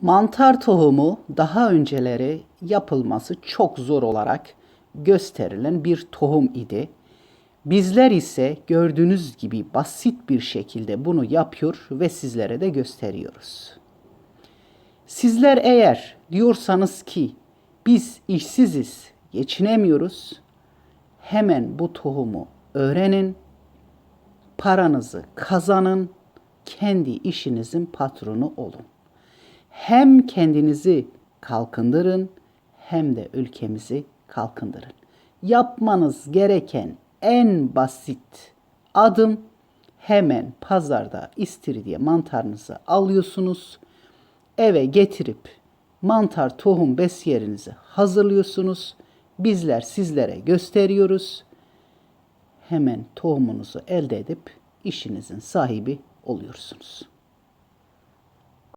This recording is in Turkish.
Mantar tohumu daha önceleri yapılması çok zor olarak gösterilen bir tohum idi. Bizler ise gördüğünüz gibi basit bir şekilde bunu yapıyor ve sizlere de gösteriyoruz. Sizler eğer diyorsanız ki biz işsiziz, geçinemiyoruz, hemen bu tohumu öğrenin, paranızı kazanın, kendi işinizin patronu olun. Hem kendinizi kalkındırın hem de ülkemizi kalkındırın. Yapmanız gereken en basit adım hemen pazarda istiridye mantarınızı alıyorsunuz. Eve getirip mantar tohum besiyerinizi hazırlıyorsunuz. Bizler sizlere gösteriyoruz hemen tohumunuzu elde edip işinizin sahibi oluyorsunuz.